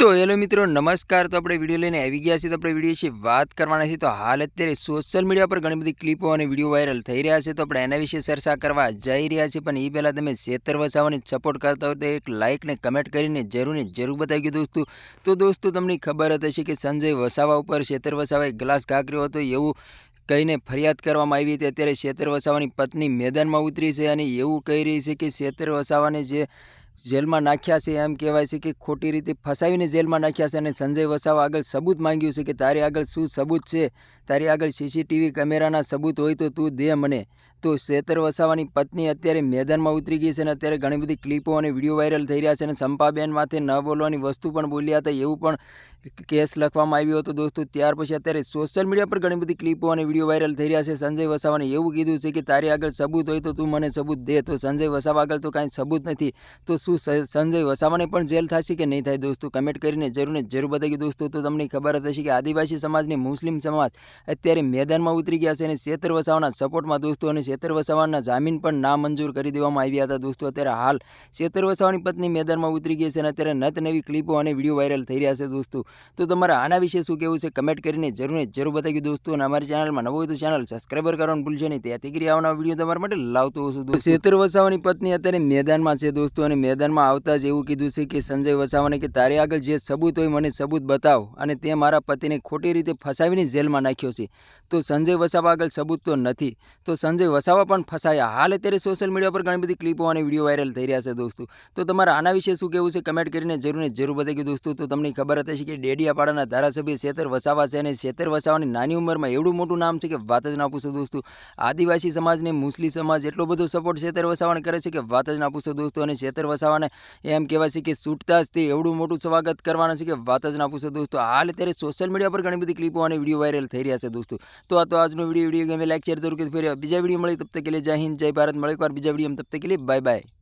તો હેલો મિત્રો, નમસ્કાર. તો આપણે વીડિયો લઈને આવી ગયા છીએ. તો આપણે વીડિયો છે વાત કરવાના છે તો હાલ અત્યારે સોશિયલ મીડિયા પર ઘણી બધી ક્લિપો અને વીડિયો વાયરલ થઈ રહ્યા છે. તો આપણે એના વિશે ચર્ચા કરવા જઈ રહ્યા છીએ. પણ એ પહેલાં તમે શેતર વસાવાની સપોર્ટ કરતા હોય તો એક લાઇક ને કમેન્ટ કરીને જરૂર ને જરૂર બતાવી ગયું દોસ્તો. તો દોસ્તો, તમને ખબર હતી કે સંજય વસાવા ઉપર શેતર વસાવાએ ગ્લાસ ઘાકર્યો હતો. એવું કહીને ફરિયાદ કરવામાં આવી હતી. અત્યારે શેતર વસાવાની પત્ની મેદાનમાં ઉતરી છે અને એવું કહી રહી છે કે શેતર વસાવાને જે જેલમાં નાખ્યા છે એમ કહેવાય છે કે ખોટી રીતે ફસાવીને જેલમાં નાખ્યા છે અને સંજય વસાવા આગળ સબૂત માંગ્યું છે કે તારી આગળ શું સબૂત છે? તારી આગળ સીસીટીવી કેમેરાના સબૂત હોય તો તું દે મને. તો શેતર વસાવાની પત્ની અત્યારે મેદાનમાં ઉતરી ગઈ છે અને અત્યારે ઘણી બધી ક્લિપો અને વીડિયો વાયરલ થઈ રહ્યા છે અને સંપાબેન માથે ન બોલવાની વસ્તુ પણ બોલ્યા હતા એવું પણ કેસ લખવામાં આવ્યો હતો દોસ્તો. ત્યાર પછી અત્યારે સોશિયલ મીડિયા પર ઘણી બધી ક્લિપો અને વીડિયો વાયરલ થઈ રહ્યા છે. સંજય વસાવાને એવું કીધું છે કે તારી આગળ સબૂત હોય તો તું મને સબૂત દે. તો સંજય વસાવા આગળ તો કાંઈ સબૂત નથી. તો શું સંજય વસાવાની પણ જેલ થશે કે નહીં થાય દોસ્તો? કમેન્ટ કરીને જરૂર ને જરૂર બતાવી દોસ્તો. તો તમને ખબર જ હશે કે આદિવાસી સમાજને મુસ્લિમ સમાજ અત્યારે મેદાનમાં ઉતરી ગયા છે અને શેતર વસાવાના સપોર્ટમાં દોસ્તો અને શેતર વસાવાના જામીન પણ નામંજૂર કરી દેવામાં આવ્યા હતા દોસ્તો. અત્યારે હાલ શેતર વસાવાની પત્ની મેદાનમાં ઉતરી ગઈ છે અને અત્યારે નત નવી ક્લિપો અને વીડિયો વાયરલ થઈ રહ્યા છે દોસ્તો. તો તમારે આના વિશે શું કહેવું છે? કમેન્ટ કરીને જરૂર ને જરૂર બતાવી દોસ્તો અને અમારી ચેનલમાં નવો હોય ચેનલ સબસ્ક્રાઈબર કરવાનું ભૂલશે નહીં. ત્યાંથી કરી આવવાના વીડિયો તમારા માટે લાવતો હશું તો શેતર વસાવાની પત્ની અત્યારે મેદાનમાં છે દોસ્તો અને મેદાનમાં આવતા જ એવું કીધું છે કે સંજય વસાવાને કે તારે આગળ જે સબૂત હોય મને સબૂત બતાવ અને તે મારા પતિને ખોટી રીતે ફસાવીને જેલમાં નાખ્યો છે. તો સંજય વસાવા આગળ સબૂત તો નથી. તો સંજય વસાવા પણ ફસાયા. હાલ અત્યારે સોશિયલ મીડિયા પર ઘણી બધી ક્લિપો અને વીડિયો વાયરલ થઈ રહ્યા છે દોસ્તો. તો તમારા આના વિશે શું કહેવું છે કમેન્ટ કરીને જરૂર ને જરૂર બતાવી દોસ્તો. તો તમને ખબર હતી કે ડેડિયાપાડાના ધારાસભ્ય શેતર વસાવા છે અને શેતર વસાવાની નાની ઉંમરમાં એવડું મોટું નામ છે કે વાત જ ના પૂછો દોસ્તો. આદિવાસી સમાજને મુસ્લિમ સમાજ એટલો બધો સપોર્ટ શેતર વસાવાને કરે છે કે વાત જ ના પૂછો દોસ્તો અને શેતર વસાવાને એમ કહેવાય છે કે છૂટતા જ તે એવડું મોટું સ્વાગત કરવાનું છે કે વાત જ ના પૂછો દોસ્તો. હાલ અત્યારે સોશિયલ મીડિયા પર ઘણી બધી ક્લિપો અને વીડિયો વાયરલ થઈ રહ્યા છે દોસ્તો. તો આ તો આજનો વીડિયો વીડિયો ગમે લાઈક શેર જરૂર કરી ફેર બીજા વીડિયો મળી તબ તક કે લે જય હિન્દ, જય ભારત. મળે એકવાર બીજા વીડિયો તબ તક લે બાય બાય